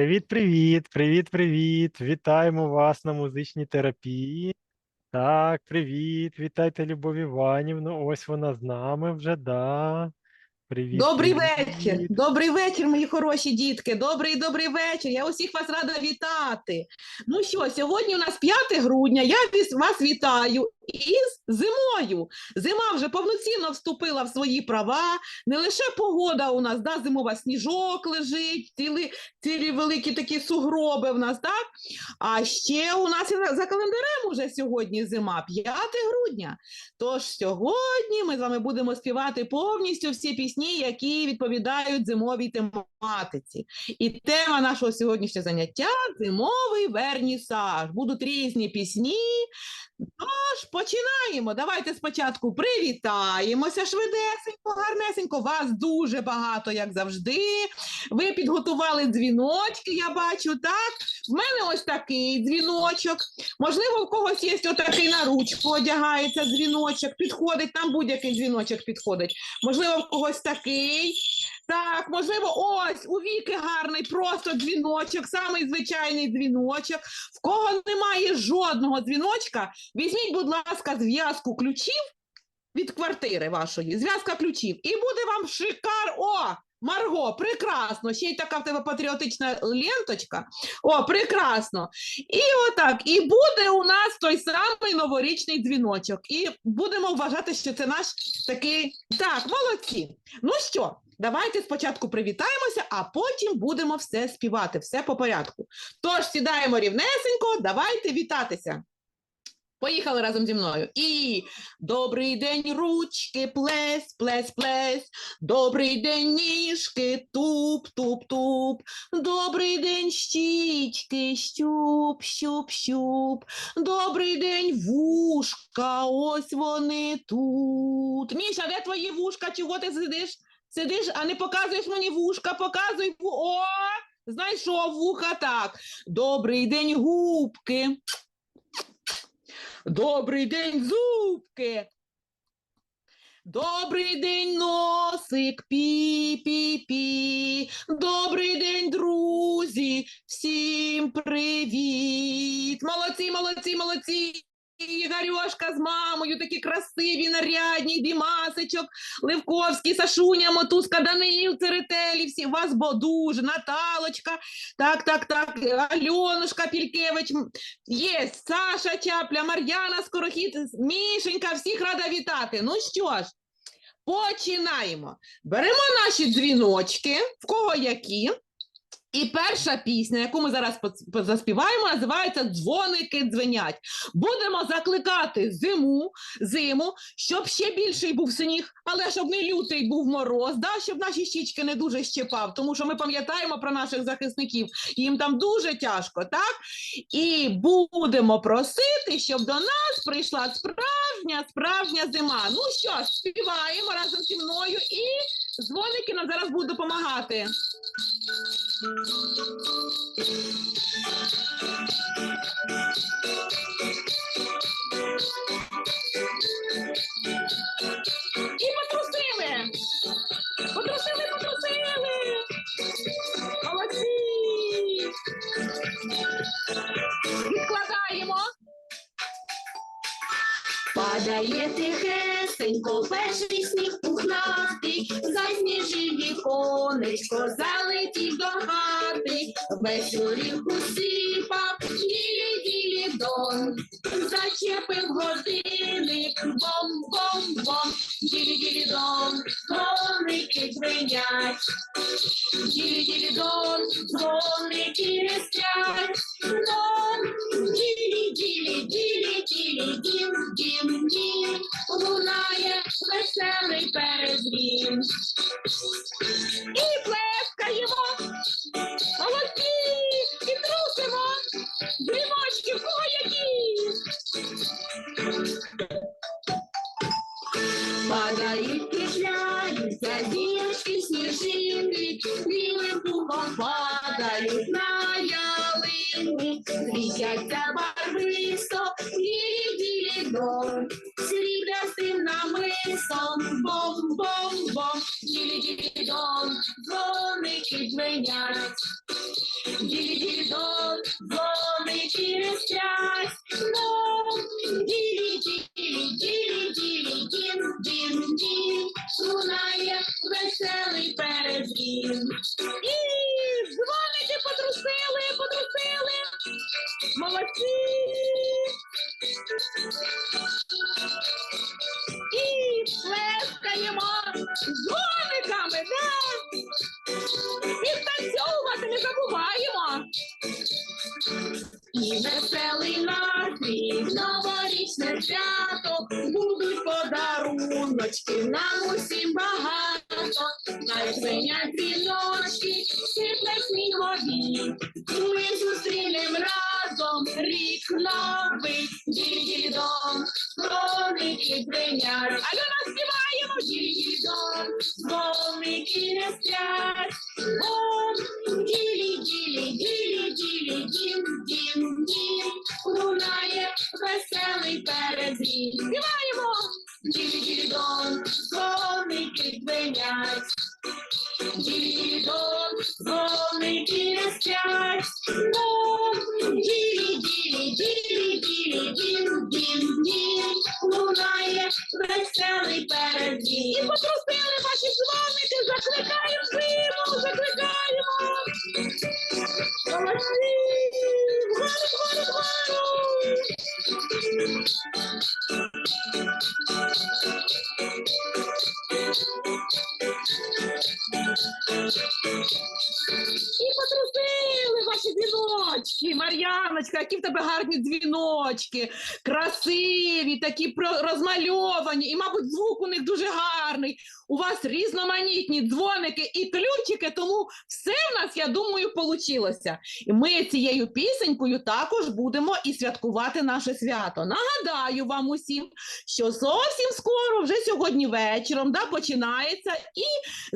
Привіт, привіт, привіт, привіт. Вітаємо вас на музичній терапії. Так, привіт, вітайте Любов Іванівну. Ось вона з нами вже, да. Привіт, Добрий вечір, добрий вечір, мої хороші дітки. Добрий добрий вечір. Я усіх вас рада вітати. Ну що, сьогодні у нас 5 грудня. Я вас вітаю із зимою. Зима вже повноцінно вступила в свої права. Не лише погода у нас, да, зимова сніжок лежить, цілі, цілі великі такі сугроби в нас, так? А ще у нас за календарем уже сьогодні зима, 5 грудня. Тож сьогодні ми з вами будемо співати повністю всі пісні, які відповідають зимовій тематиці. І тема нашого сьогоднішнього заняття зимовий вернісаж. Будуть різні пісні. Тож починаємо. Давайте спочатку привітаємося швидесенько, гарнесенько. Вас дуже багато, як завжди. Ви підготували дзвіночки, я бачу, так? В мене ось такий дзвіночок. Можливо, в когось є отакий на ручку одягається дзвіночок, підходить, там будь-який дзвіночок підходить. Можливо, в когось такий. Так, можливо, ось у віки гарний, просто дзвіночок, самий звичайний дзвіночок. В кого немає жодного дзвіночка, візьміть, будь ласка, зв'язку ключів від квартири вашої, зв'язка ключів, і буде вам шикар. О! Марго, прекрасно! Ще й така в тебе патріотична ленточка. О, прекрасно! І отак, і буде у нас той самий новорічний дзвіночок. І будемо вважати, що це наш такий. Так, молодці. Ну що, давайте спочатку привітаємося, а потім будемо все співати, все по порядку. Тож сідаємо рівнесенько, давайте вітатися. Поїхали разом зі мною. І добрий день, ручки, плесь, плесь, плесь. Добрий день, ніжки, туп, туп, туп. Добрий день, щічки, щуп, щуп, щуп. Добрий день, вушка, ось вони тут. Міша, де твої вушка? Чого ти сидиш? Сидиш, а не показуєш мені вушка, показуй. О, знайшов вуха так. Добрий день, губки. Добрий день, зубки. Добрий день, носик, пі-пі-пі. Добрий день, друзі. Всім привіт. Молодці, молодці, молодці. Ігорьошка з мамою, такі красиві, нарядні, Дімасичок, Левковський, Сашуня, Мотузка, Даниїл, Церетелі, всі вас бо дуже, Наталочка, так, так, так, Альонушка Пількевич, Є Саша Чапля, Мар'яна Скорохід, Мішенька, всіх рада вітати. Ну що ж, починаємо. Беремо наші дзвіночки, в кого які. І перша пісня, яку ми зараз заспіваємо, називається Дзвоники дзвенять. Будемо закликати зиму, зиму, щоб ще більший був сніг, але щоб не лютий був мороз, да, щоб наші щічки не дуже щепав, тому що ми пам'ятаємо про наших захисників, їм там дуже тяжко, так? І будемо просити, щоб до нас прийшла справжня, справжня зима. Ну що співаємо разом зі мною і дзвоники нам зараз будуть допомагати. І потрусили! Потрусили, потрусили! Молодці! Відкладаємо. Падає тихесенько, перший сніг пухнатий, засніжив віконечко, залетів до хати, весь горілку сипав, ділі-ділі дон, зачепив годинник, бом-бом-бом, ділі-ділі дон, дзвоники дзвенять, ділі-ділі дон, дзвоники не сплять, дон, ділі-ділі, ділі-ділі, дім, дім, дім, лунає веселий перезвін. І плескаємо. Молодці! І трусимо. Дзвіночки, в кого? Падають, кружляються зірочки, сніжинки, білим пухом падають на ялинку, світяться барвисто, Молодці. І дзвоники дзвенять, Альона, співаємо. дідом, дзвоники не сплять, Ом, ділі, ділі, ділі, ділі, дім, дім, дім, лунає веселий перезвін. Співаємо! Ділі, ділі, дон, дзвоники дзвенять. Ділі, ділі, дон, дзвоники не сплять. Ом, ділі, ділі, ділі, ділі, дім, дім, дім, лунає веселий перезвін. І потрусили ваші дзвоники, закликаємо зиму, закликаємо. Молодці. Вгору, вгору, вгору. І потрусили ваші дзвіночки. Мар'яночка, які в тебе гарні дзвіночки, красиві, такі розмальовані, і, мабуть, звук у них дуже гарний. У вас різноманітні дзвоники і ключики, тому все нас, я думаю, получилося. І ми цією пісенькою також будемо і святкувати наше свято. Нагадаю вам усім, що зовсім скоро, вже сьогодні вечором, да, починається і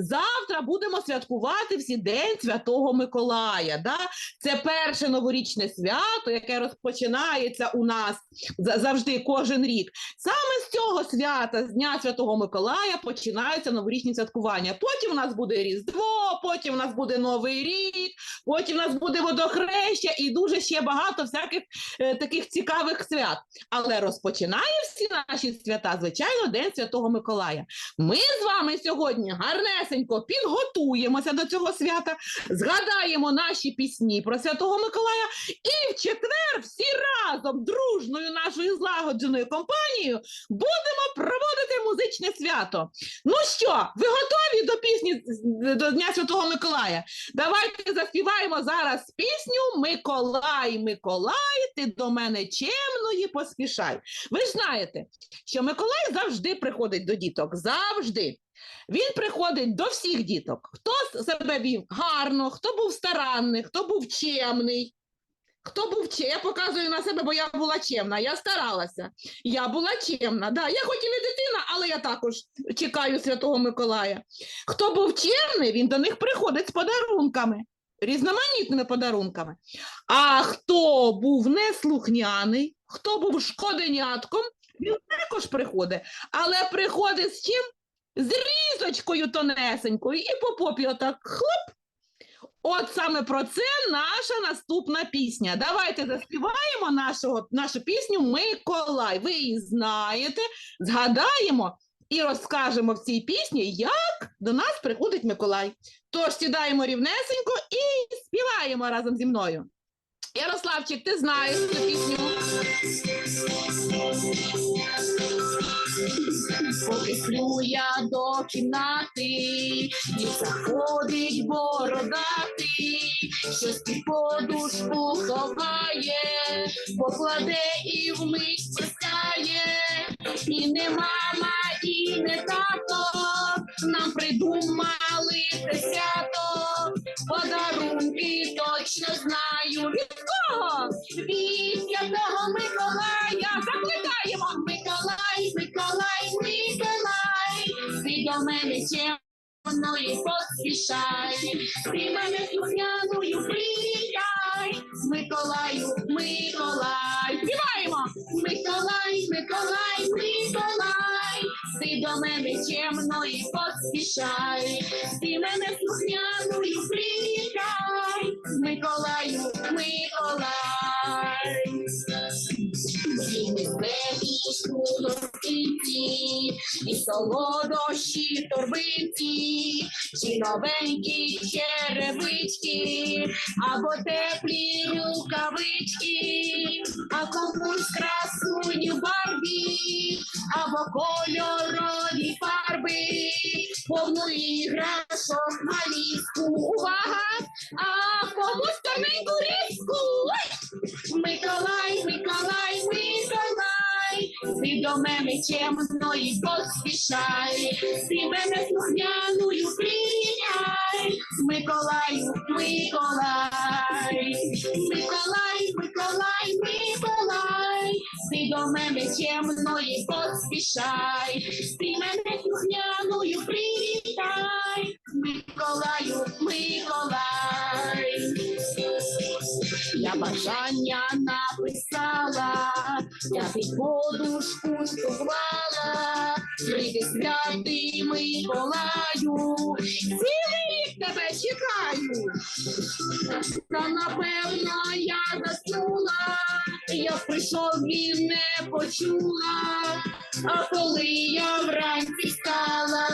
завтра будемо святкувати всі День Святого Миколая. Да? Це перше новорічне свято, яке розпочинається у нас завжди кожен рік. Саме з цього свята, з Дня Святого Миколая, починаються новорічні святкування. Потім у нас буде Різдво, потім у нас буде Новий рік, потім у нас буде водохреща і дуже ще багато всяких е, таких цікавих свят. Але розпочинає всі наші свята, звичайно, День Святого Миколая. Ми з вами сьогодні гарнесенько підготуємося до цього свята, згадаємо наші пісні про Святого Миколая, і в четвер всі разом, дружною нашою злагодженою компанією, будемо проводити музичне свято. Ну що, ви готові до пісні до Дня Святого Миколая? Давайте заспіваємо зараз пісню Миколай, Миколай, ти до мене чемної поспішай. Ви ж знаєте, що Миколай завжди приходить до діток. Завжди. Він приходить до всіх діток. Хто себе вів гарно, хто був старанний, хто був чемний. Хто був чемний? Я показую на себе, бо я була чемна. Я старалася. Я була чемна. Да. Я хоч і не дитина, але я також чекаю Святого Миколая. Хто був чемний, він до них приходить з подарунками, різноманітними подарунками. А хто був неслухняний, хто був шкоденятком, він також приходить. Але приходить з чим? З різочкою тонесенькою і по попі отак хлоп. От саме про це наша наступна пісня. Давайте заспіваємо нашого, нашу пісню Миколай. Ви її знаєте, згадаємо і розкажемо в цій пісні, як до нас приходить Миколай. Тож сідаємо рівнесенько і співаємо разом зі мною. Ярославчик, ти знаєш цю пісню. Поки я до кімнати, і заходить бородатий, щось під подушку ховає, покладе і вмить спускає, і не мама, і не тато, нам придумали те свято, подарунки точно знаю. піснею поспішай, ти мене слухняною привітай, Миколаю, Миколай, співаємо! Миколай, Миколай, Миколай, ти до мене чемно і поспішай, ти мене слухняною привітай, Миколаю, Миколай. Зі солодощі торбинці, чи новенькі черевички, або теплі рукавички, а комусь красуню Барбі, або кольорові фарби, повну іграшок на ліску. Увага! А комусь тоненьку різку. До мене чемно і поспішай, ти мене слухняною прийняй, Миколаю, Миколай, Миколай, Миколай, Миколай, ти до мене чемно і поспішай, ти мене слухняною привітай, Миколаю, Миколай. Бажання написала, я під подушку сховала, прийди святий Миколаю, цілий рік тебе чекаю. Та напевно я заснула, я прийшов він не почула, а коли я вранці стала,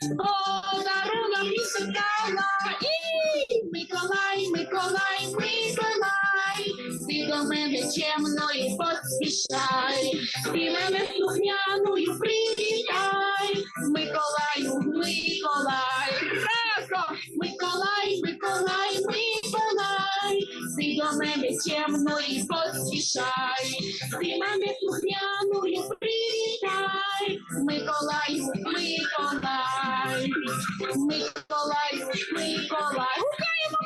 подарунок мені стала, і Миколай, Миколай, Миколай, ти до мене чемно поспішай, ти мене слухняною привітай, Миколаю, Миколай, разом, Миколай, Миколай, Миколай, ти до мене чемно поспішай, ти мене слухняною привітай, Миколаю, Миколай, Миколаю, Миколай, гукаємо Миколая,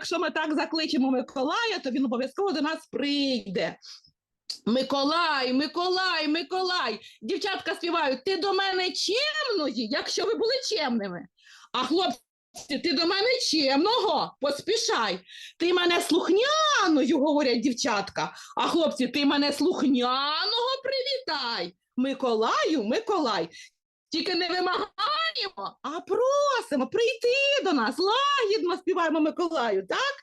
якщо ми так закличемо Миколая, то він обов'язково до нас прийде. Миколай, Миколай, Миколай. Дівчатка співають, ти до мене чемної, якщо ви були чемними. А хлопці, ти до мене чемного, поспішай. Ти мене слухняною, говорять дівчатка. А хлопці, ти мене слухняного привітай. Миколаю, Миколай. Тільки не вимагаємо, а просимо прийти до нас, лагідно співаємо Миколаю, так?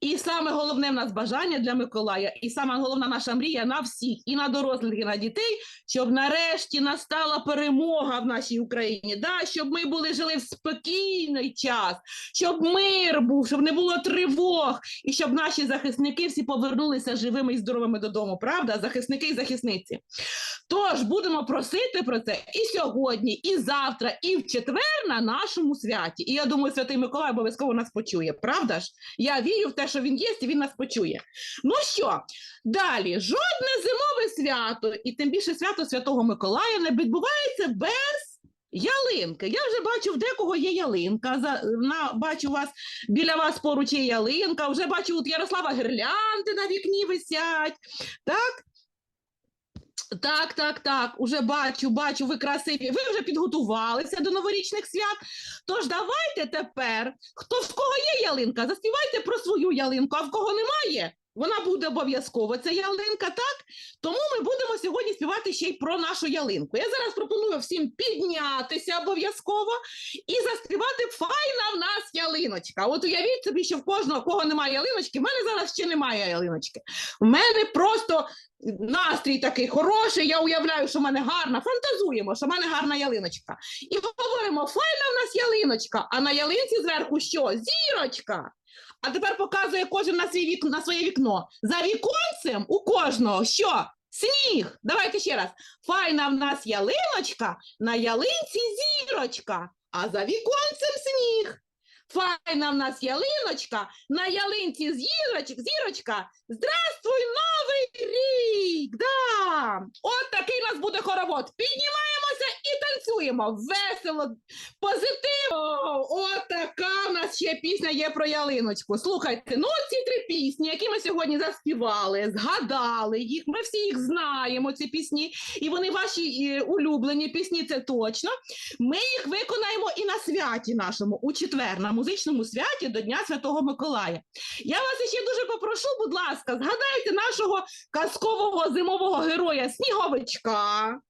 І саме головне в нас бажання для Миколая, і саме головна наша мрія на всіх, і на дорослих, і на дітей, щоб нарешті настала перемога в нашій Україні, да? щоб ми були жили в спокійний час, щоб мир був, щоб не було тривог, і щоб наші захисники всі повернулися живими і здоровими додому. Правда, захисники і захисниці. Тож будемо просити про це і сьогодні, і завтра, і в четвер на нашому святі. І я думаю, святий Миколай обов'язково нас почує. Правда ж? Я вірю в те, що він є, і він нас почує. Ну що, далі, жодне зимове свято, і тим більше свято Святого Миколая не відбувається без. Ялинки. Я вже бачу, в декого є ялинка. За, на, бачу вас біля вас поруч є ялинка. Вже бачу, от Ярослава гірлянди на вікні висять. Так? Так, так, так, уже бачу, бачу, ви красиві. Ви вже підготувалися до новорічних свят. Тож давайте тепер, хто в кого є ялинка, заспівайте про свою ялинку, а в кого немає, вона буде обов'язково. Це ялинка, так? Тому ми будемо сьогодні співати ще й про нашу ялинку. Я зараз пропоную всім піднятися обов'язково і заспівати файна в нас ялиночка. От уявіть собі, що в кожного, кого немає ялиночки, в мене зараз ще немає ялиночки. У мене просто настрій такий хороший. Я уявляю, що в мене гарна. Фантазуємо, що в мене гарна ялиночка. І говоримо: файна в нас ялиночка, а на ялинці зверху що? Зірочка. А тепер показує кожен на, свій вік... на своє вікно. За віконцем у кожного що? Сніг. Давайте ще раз. Файна в нас ялиночка, на ялинці зірочка, а за віконцем сніг. Файна в нас ялиночка, на ялинці зірочок, зірочка. Здравствуй, новий рік! Да! От такий у нас буде хоровод. Піднімаємося і танцюємо. Весело, позитивно. От така у нас ще пісня є про ялиночку. Слухайте, ну ці три пісні, які ми сьогодні заспівали, згадали їх. Ми всі їх знаємо, ці пісні, і вони ваші е, улюблені пісні, це точно. Ми їх виконаємо і на святі нашому, у четвер, на музичному святі до Дня Святого Миколая. Я вас ще дуже попрошу, будь ласка, згадайте нашого казкового зимового героя Сніговичка.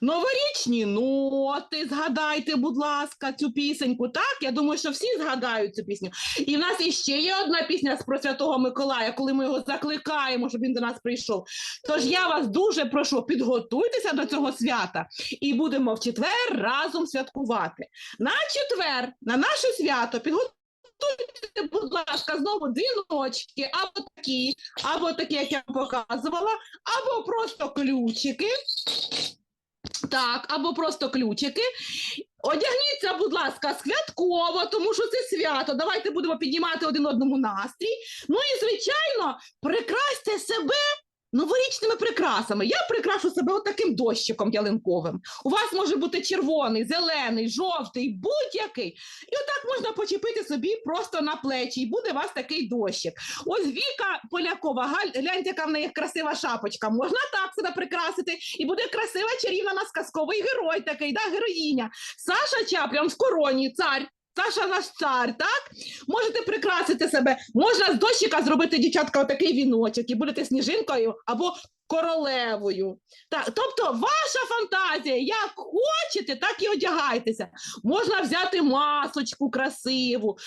Новорічні ноти, згадайте, будь ласка, цю пісеньку. Так, я думаю, що всі згадають цю пісню. І в нас іще є одна пісня з про Святого Миколая, коли ми його закликаємо, щоб він до нас прийшов. Тож я вас дуже прошу, підготуйтеся до цього свята і будемо в четвер разом святкувати. На четвер, на наше свято, підготуйтеся. Будь ласка, знову дзвіночки, або такі, або такі, як я показувала, або просто ключики. Так, або просто ключики. Одягніться, будь ласка, святково, тому що це свято. Давайте будемо піднімати один одному настрій. Ну і, звичайно, прикрасьте себе новорічними прикрасами. Я прикрашу себе отаким дощиком ялинковим. У вас може бути червоний, зелений, жовтий, будь-який. І отак можна почепити собі просто на плечі, і буде у вас такий дощик. Ось Віка Полякова, гляньте, яка в неї красива шапочка. Можна так себе прикрасити, і буде красива чарівна у нас казковий герой такий, да, героїня. Саша Чаплям в короні, цар. Саша наш цар, так? Можете прикрасити себе. Можна з дощика зробити, дівчатка, отакий віночок, і будете сніжинкою або королевою. Так, тобто, ваша фантазія, як хочете, так і одягайтеся. Можна взяти масочку красиву.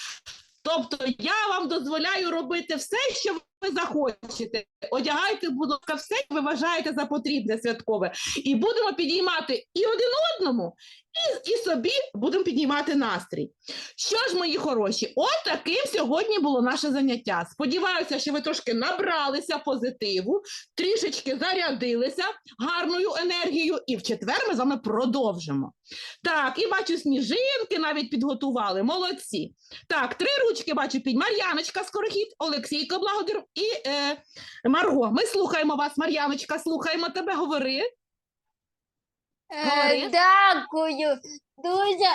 Тобто, я вам дозволяю робити все, що ви захочете. Одягайте, будь ласка, все, ви вважаєте за потрібне святкове. І будемо підіймати і один одному, і, і собі будемо піднімати настрій. Що ж, мої хороші, от таким сьогодні було наше заняття. Сподіваюся, що ви трошки набралися позитиву, трішечки зарядилися гарною енергією, і в четвер ми з вами продовжимо. Так, і бачу, сніжинки навіть підготували. Молодці. Так, три ручки бачу під Мар'яночка Скорохід, Олексійко Благодир і е, Марго. Ми слухаємо вас, Мар'яночка, слухаємо тебе, говори. Говори. Е, Дякую, дуже,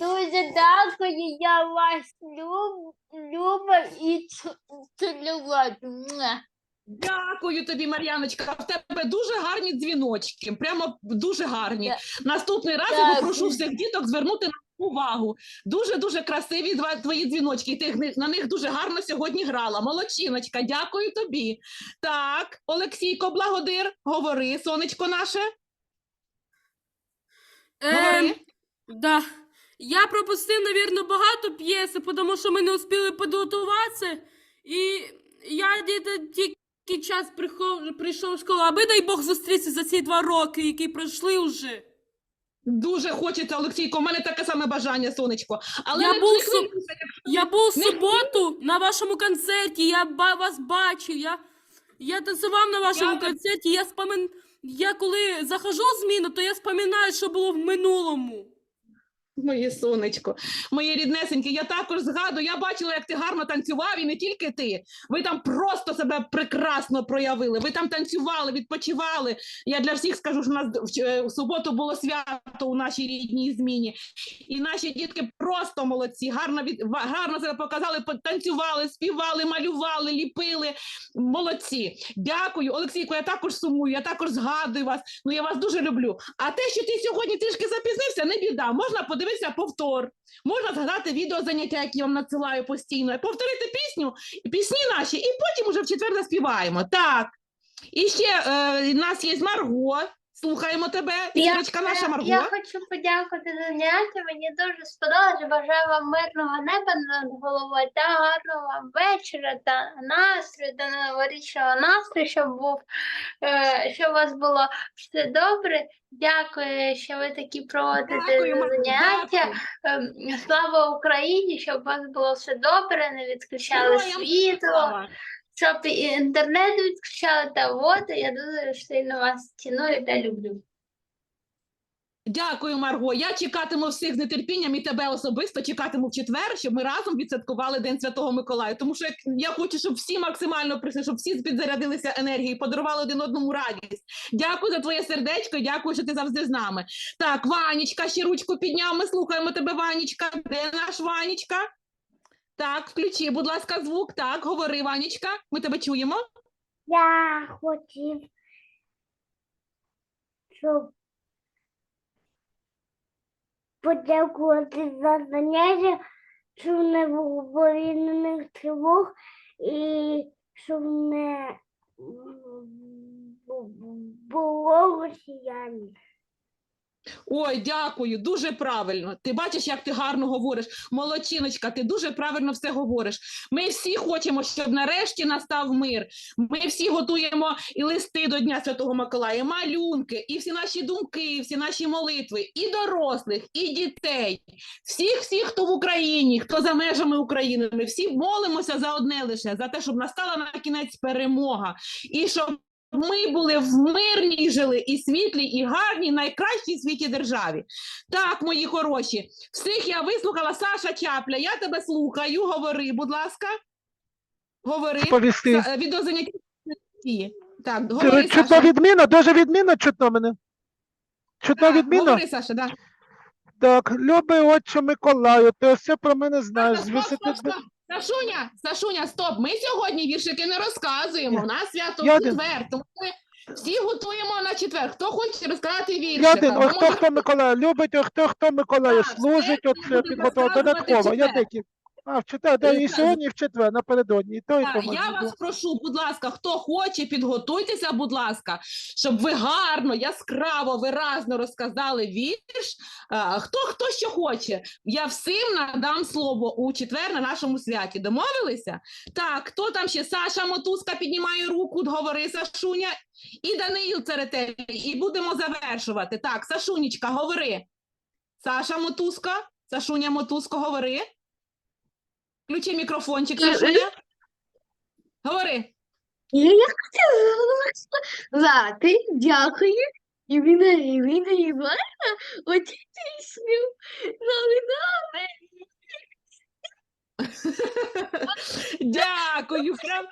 дуже дякую. Я вас люб, люблю і ц- цілувати. Муа. Дякую тобі, Мар'яночка. В тебе дуже гарні дзвіночки, прямо дуже гарні. Наступний раз я Дякую. попрошу всіх діток звернути на увагу. Дуже дуже красиві твої дзвіночки. Ти на них дуже гарно сьогодні грала. Молодчиночка, дякую тобі. Так, Олексійко, благодир, говори, сонечко наше. Говори. Ем, да. Я пропустив, навірно, багато п'єси, тому що ми не успіли підготуватися. І я діти тільки час прихов- прийшов в школу, аби дай Бог зустрітися за ці два роки, які пройшли вже. Дуже хочеться, Олексійко. У мене таке саме бажання, сонечко. Але Я не був хвилюйся, су- Я був Не суботу на вашому концерті, я вас бачив, я, я танцював на вашому Я- концерті, я спомин... Я коли захожу в зміну, то я споминаю, що було в минулому. Моє сонечко, моє ріднесеньке, я також згадую, я бачила, як ти гарно танцював, і не тільки ти. Ви там просто себе прекрасно проявили. Ви там танцювали, відпочивали. Я для всіх скажу, що у нас в, е, суботу було свято у нашій рідній зміні. І наші дітки просто молодці, гарно від гарно себе показали, танцювали, співали, малювали, ліпили. Молодці. Дякую, Олексійко. Я також сумую, я також згадую вас. Ну я вас дуже люблю. А те, що ти сьогодні трішки запізнився, не біда. Можна подивитися повтор. Можна згадати відео заняття, які я вам надсилаю постійно, повторити пісню, пісні наші, і потім уже в четвер заспіваємо. Так. І ще е, у нас є Марго. Слухаємо тебе. Я- наша Марго. Я хочу подякувати за заняття. Мені дуже сподобалось. Бажаю вам мирного неба над головою та гарного вам вечора та настрою, та новорічного настрою, щоб був, е, щоб у вас було все добре. Дякую, що ви такі проводите Дякую, заняття. дякую. Ем, Слава Україні, щоб у вас було все добре, не відключали світло. Щоб і інтернет не відключали та воду. Я дуже сильно вас ціную та люблю. Дякую, Марго. Я чекатиму всіх з нетерпінням і тебе особисто чекатиму в четвер, щоб ми разом відсвяткували День Святого Миколая. Тому що я хочу, щоб всі максимально прийшли, щоб всі підзарядилися енергією, подарували один одному радість. Дякую за твоє сердечко. Дякую, що ти завжди з нами. Так, Ванічка, ще ручку підняв. Ми слухаємо тебе, Ванічка. Де наш Ванічка? Так, включи, будь ласка, звук. Так, говори, Ванічка. Ми тебе чуємо. Я хотів, щоб подякувати за заняття, щоб не було повітряних тривог і щоб не було росіянів. Ой, дякую, дуже правильно. Ти бачиш, як ти гарно говориш. Молодчиночка, ти дуже правильно все говориш. Ми всі хочемо, щоб нарешті настав мир. Ми всі готуємо і листи до Дня Святого Миколая, і малюнки, і всі наші думки, і всі наші молитви, і дорослих, і дітей, всіх, всіх, хто в Україні, хто за межами України. Ми всі молимося за одне лише за те, щоб настала на кінець перемога, і щоб ми були в мирній жили і світлій, і гарній, найкращій в світі державі. Так, мої хороші, всіх я вислухала. Саша Чапля, я тебе слухаю. Говори, будь ласка. Говори. Повісти. Е, Відеозаняття. Так, говори, Чутно Саша. відмінно, дуже відмінно чутно мене. Чутно Так, відмінно? Говори, Саша, да. Так, любий отче Миколаю, ти все про мене знаєш. Стоп, стоп, стоп, стоп. Сашуня, Сашуня, стоп. Ми сьогодні віршики не розказуємо. У нас свято в Я один. четвер, тому ми всі готуємо на четвер. Хто хоче розказати Я віршика? один, хто хто Миколая любить, а хто хто Миколая Так, служить, будемо підготовка розказувати додатково. Я. А, в четвер, да, і Е, сьогодні, і в четвер, напередодні. І то, і Так, то я вас прошу, будь ласка, хто хоче, підготуйтеся, будь ласка, щоб ви гарно, яскраво, виразно розказали вірш. А, хто хто що хоче. Я всім надам слово у четвер на нашому святі. Домовилися? Так, хто там ще? Саша Мотузка піднімає руку, говори, Сашуня, і Даниїл Церетель, і будемо завершувати. Так, Сашунечка, говори. Саша Мотузка, Сашуня Мотузко, говори. Включи мікрофончик. Сашуня. Говори. Я хотіла сказати дякую Івіна Івана оці пісню. Дякую, прям.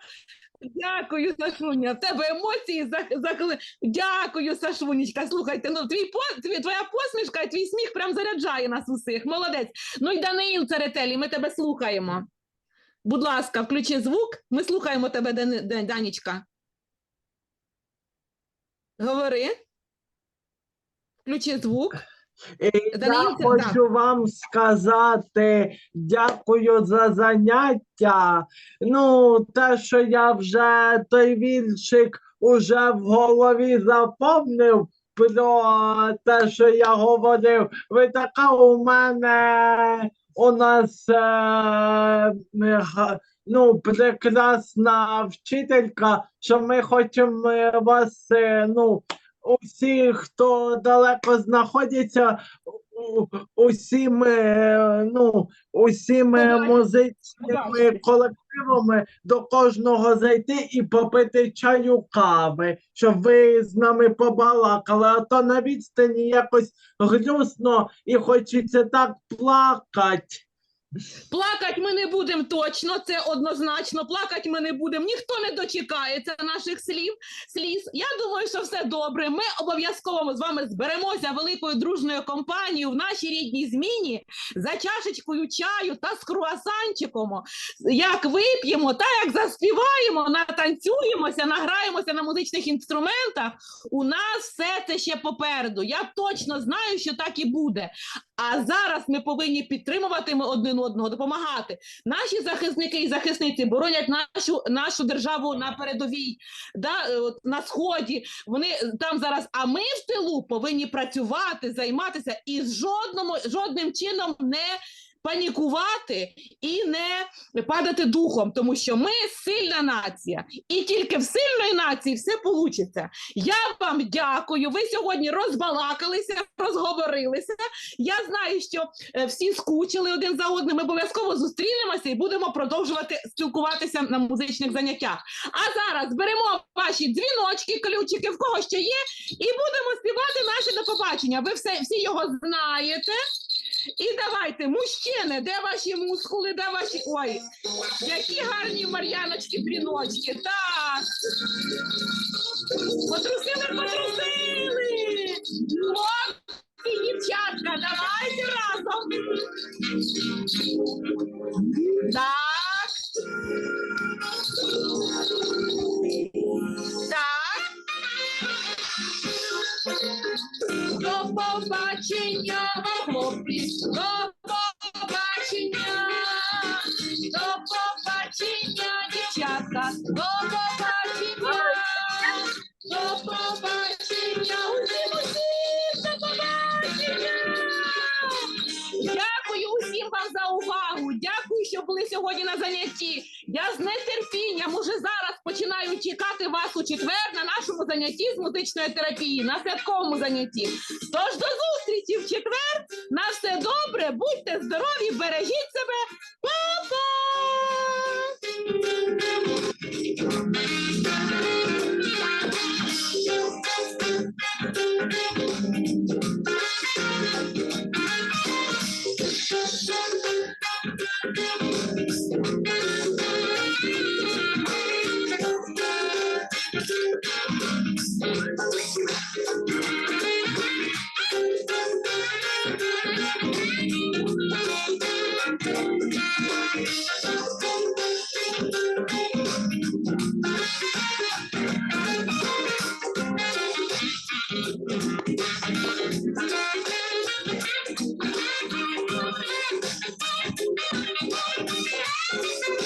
Дякую, Сашуня. В тебе емоції за- закли. Дякую, Сашунечка. Слухайте, ну твій по твій, твоя посмішка і твій сміх прям заряджає нас усіх. Молодець. Ну і Даниїл Церетелі, ми тебе слухаємо. Будь ласка, включи звук. Ми слухаємо тебе, Дани- Дан- Данічка. Говори. Включи звук. Я хочу вам сказати дякую за заняття. Ну, те, що я вже той віршик уже в голові заповнив про те, що я говорив. Ви така у мене у нас е, ну, прекрасна вчителька, що ми хочемо вас е, ну, усі, хто далеко знаходиться, усіми, ну, усіми музичними колективами до кожного зайти і попити чаю кави, щоб ви з нами побалакали, а то на відстані якось грустно і хочеться так плакати. Плакать ми не будемо точно, це однозначно. Плакать ми не будемо. Ніхто не дочекається наших слів. Сліз. Я думаю, що все добре. Ми обов'язково з вами зберемося великою дружною компанією в нашій рідній зміні за чашечкою чаю та з круасанчиком. Як вип'ємо, та як заспіваємо, натанцюємося, награємося на музичних інструментах. У нас все це ще попереду. Я точно знаю, що так і буде. А зараз ми повинні підтримувати ми один одного, допомагати. Наші захисники і захисниці боронять нашу нашу державу на передовій, да, е, на сході. Вони е, там зараз. А ми в тилу повинні працювати, займатися і жодному жодним чином не панікувати і не падати духом, тому що ми сильна нація, і тільки в сильної нації все вийде. Я вам дякую. Ви сьогодні розбалакалися, розговорилися. Я знаю, що е, всі скучили один за одним. Ми обов'язково зустрінемося і будемо продовжувати спілкуватися на музичних заняттях. А зараз беремо ваші дзвіночки, ключики, в кого що є, і будемо співати наше до побачення. Ви все всі його знаєте. І давайте, мужчини, де ваші мускули, де ваші. Ой, які гарні мар'яночки-пліночки, Так. Потрусили, потрусили. Занятті терапії, на святковому занятті. Тож до зустрічі в четвер. На все добре, будьте здорові, бережіть